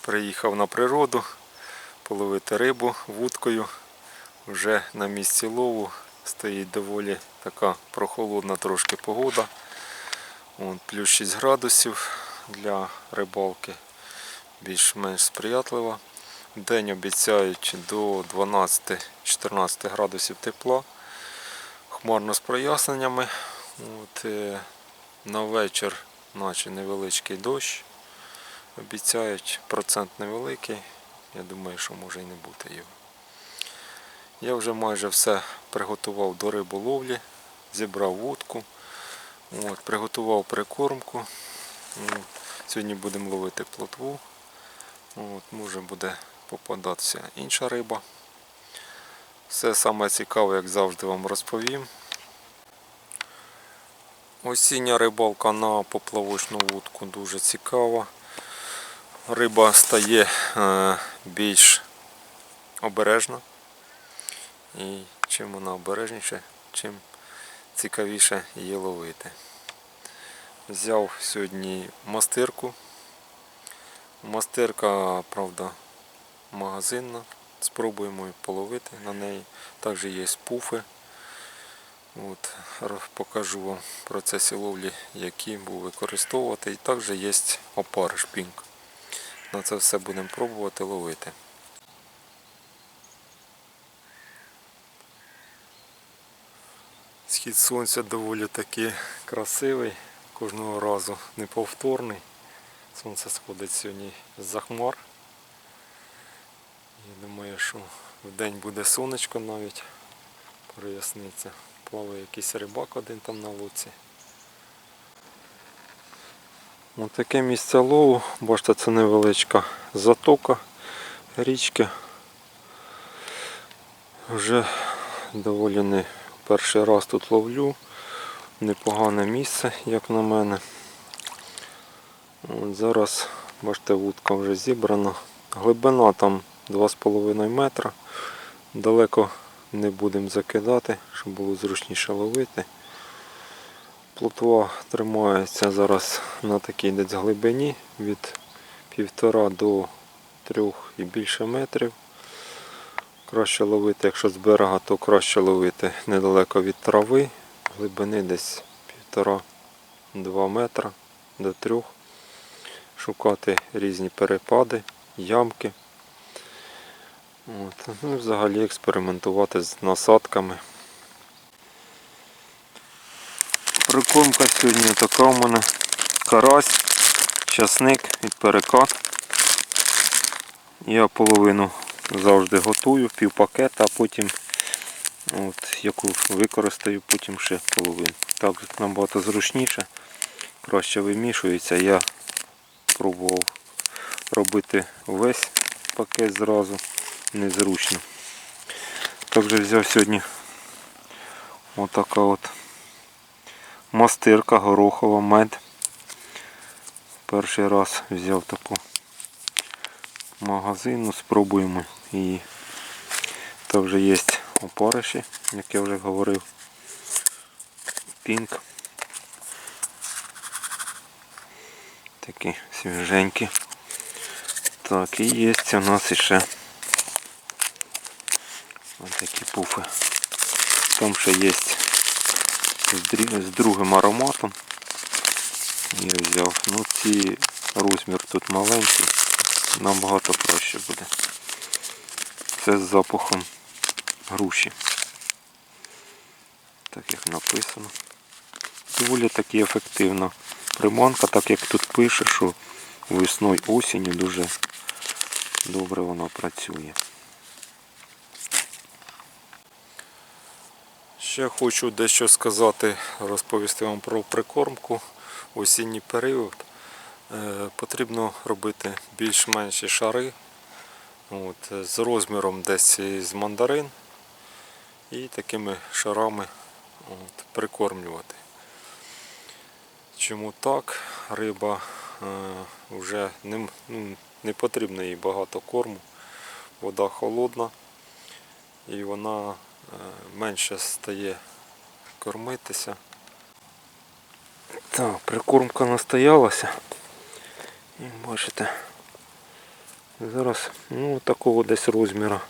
Приїхав на природу половити рибу вудкою. Вже на місці лову стоїть доволі така прохолодна трошки погода. Вон, плюс 6 градусів для рибалки більш-менш сприятлива. День обіцяють до 12-14 градусів тепла. Хмарно з проясненнями. От, е, на вечір наче невеличкий дощ. Обіцяють процент невеликий. Я думаю, що може і не бути його. Я вже майже все приготував до риболовлі, зібрав вудку, от, приготував прикормку. Сьогодні будемо ловити плотву. От, може буде попадатися інша риба. Все саме цікаве, як завжди, вам розповім. Осіння рибалка на поплавочну вудку дуже цікава. Риба стає е, більш обережна. І чим вона обережніше, чим цікавіше її ловити. Взяв сьогодні мастирку. Мастирка, правда, магазинна. Спробуємо половити на неї. Також є пуфи. От, покажу вам в процесі ловлі, які буду використовувати. І також є опариш пінк. На це все будемо пробувати ловити. Схід сонця доволі таки красивий, кожного разу неповторний. Сонце сходить сьогодні з-за хмар. Я думаю, що в день буде сонечко навіть проясниться. Плаває якийсь рибак один там на луці. Ось таке місце лову. Бачите, це невеличка затока річки. Вже доволі не перший раз тут ловлю. Непогане місце, як на мене. От зараз, бачите, вудка вже зібрана. Глибина там 2,5 метра. Далеко не будемо закидати, щоб було зручніше ловити. Плотва тримається зараз на такій десь глибині від 1,5 до 3 і більше метрів. Краще ловити, якщо з берега, то краще ловити недалеко від трави, глибини десь 1,5-2 метра до 3. Шукати різні перепади, ямки. От. Ну, і взагалі експериментувати з насадками. Прикормка сьогодні така у мене карась, часник і перекат. Я половину завжди готую, пів пакета, а потім от, яку використаю, потім ще половину. Так набагато зручніше, краще вимішується. Я пробував робити весь пакет зразу, незручно. Також взяв сьогодні отака от мастирка горохова мед. Перший раз взяв таку магазину, спробуємо її. Також є опариші, як я вже говорив. Пінк. Такі свіженькі. Так, і є у нас ще ось такі пуфи. Там ще є з другим ароматом. Я взяв. Ну ці розмір тут маленький, набагато краще буде. Це з запахом груші. Так як написано. Доволі таки ефективна приманка, так як тут пише, що весною осінню дуже добре вона працює. Ще хочу дещо сказати, розповісти вам про прикормку. В осінній період е, потрібно робити більш-менші шари от, з розміром десь з мандарин і такими шарами от, прикормлювати. Чому так? Риба е, вже не, ну, не потрібно їй багато корму, вода холодна і вона менше стає кормитися. Так, прикормка настоялася. І бачите, Зараз ну такого десь розміру.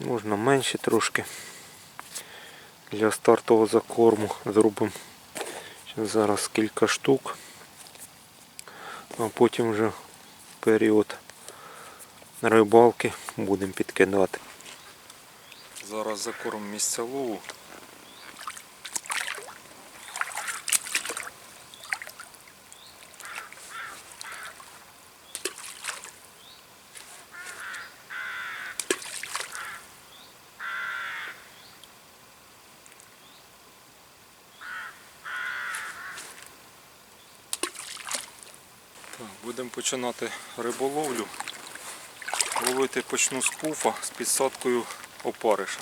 Можна менше трошки. Для стартового закорму зробимо зараз кілька штук. А потім вже період рибалки будемо підкидати. Зараз закормимо місця лову. Будемо починати риболовлю. Ловити почну з пуфа з підсадкою опариша.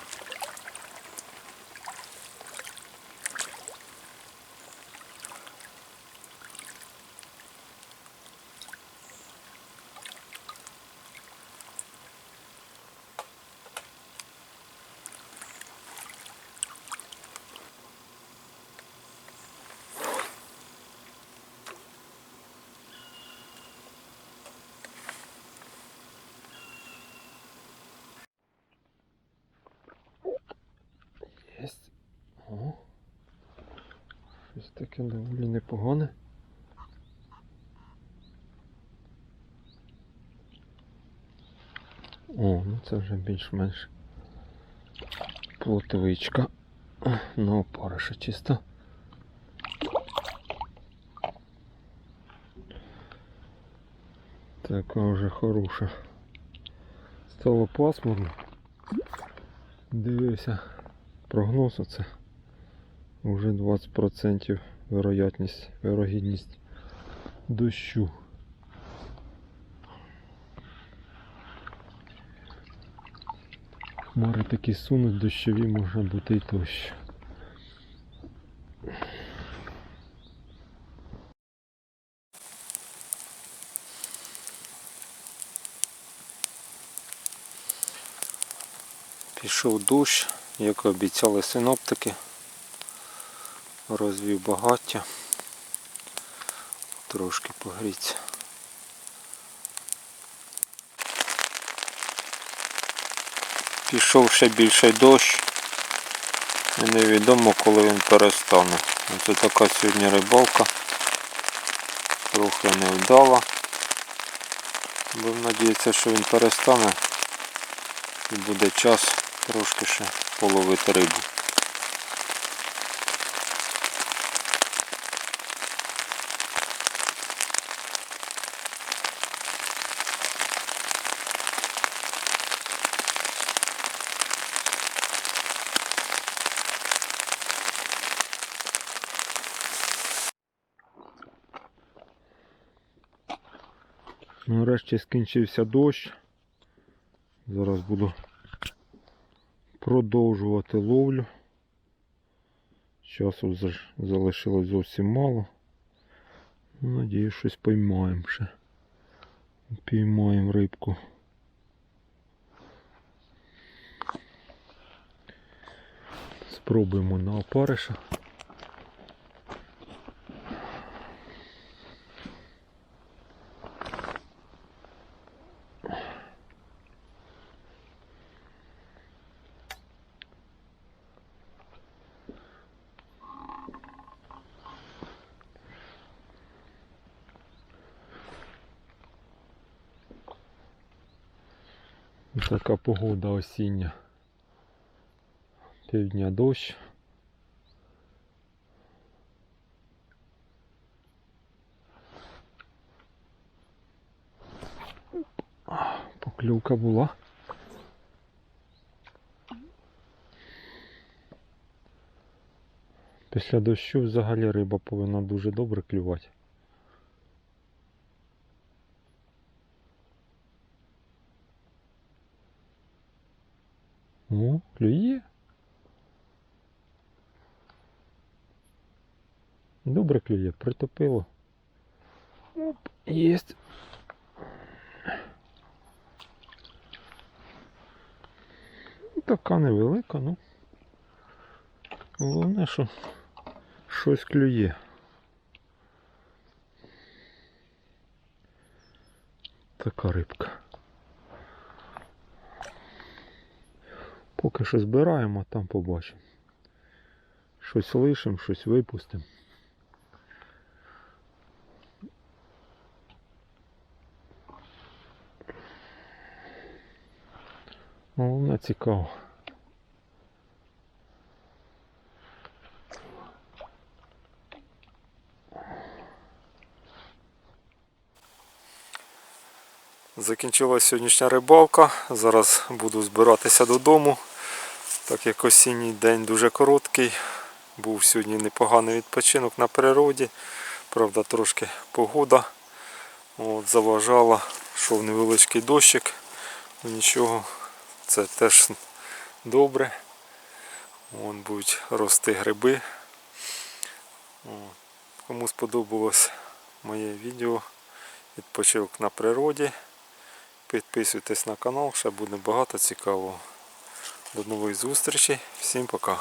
Єсть. О. Щось таке доволі непогане. О, ну це вже більш-менш плотвичка. Ну, опариша чисто. Така вже хороша. Стало пасмурно. Дивився прогноз оце. Уже 20% вероятність, вирогідність дощу. Хмари такі сунуть дощові, може бути і дощ. Пішов дощ, як і обіцяли синоптики. Розвів багаття. Трошки погріться. Пішов ще більший дощ. І невідомо коли він перестане. Це така сьогодні рибалка. Трохи невдала. Будемо надіятися, що він перестане і буде час трошки ще половити рибу. Нарешті скінчився дощ. Зараз буду продовжувати ловлю. Часу залишилось зовсім мало. Надіюсь, щось поймаємо ще. Піймаємо рибку. Спробуємо на опариша. Така погода осіння. Півдня дощ. Поклювка була. Після дощу взагалі риба повинна дуже добре клювати. О, клює. Добре клює, притопило. Оп, єсть. Ну, Така невелика, ну. Головне, що щось клює. Така рибка. Поки що збираємо, там побачимо. Щось лишимо, щось випустимо. Вона цікава. Закінчилась сьогоднішня рибалка. Зараз буду збиратися додому. Так як осінній день дуже короткий. Був сьогодні непоганий відпочинок на природі. Правда, трошки погода от, заважала. Йшов невеличкий дощик. Ну, Нічого, це теж добре. Вон будуть рости гриби. От. Кому сподобалось моє відео, відпочинок на природі. Підписуйтесь на канал, ще буде багато цікавого. До нової зустрічі. Всім пока.